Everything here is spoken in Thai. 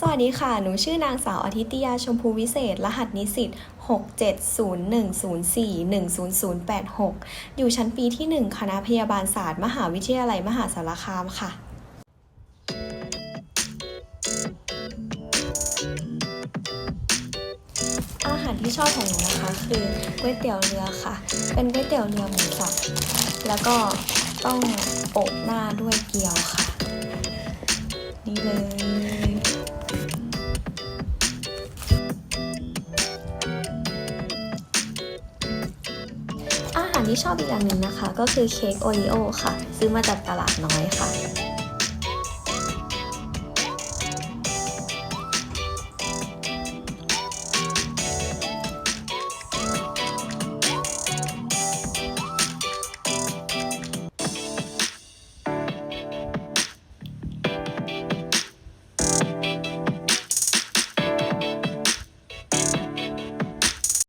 สวัสดีค่ะ หนูชื่อนางสาวอาทิตยาชมพูวิเศษ รหัสนิสิต67010410086 อยู่ชั้นปีที่ 1 คณะพยาบาลศาสตร์ มหาวิทยาลัยมหาสารคามค่ะ อาหารที่ชอบของหนูนะคะคือก๋วยเตี๋ยวเรือค่ะ เป็นก๋วยเตี๋ยวเรือหมูสับ แล้วก็ต้องโปะหน้าด้วยเกี๊ยวค่ะ ที่ชอบอีกอย่างหนึ่งนะคะ ก็คือเค้กโอริโอค่ะ ซื้อมาจากตลาดน้อยค่ะ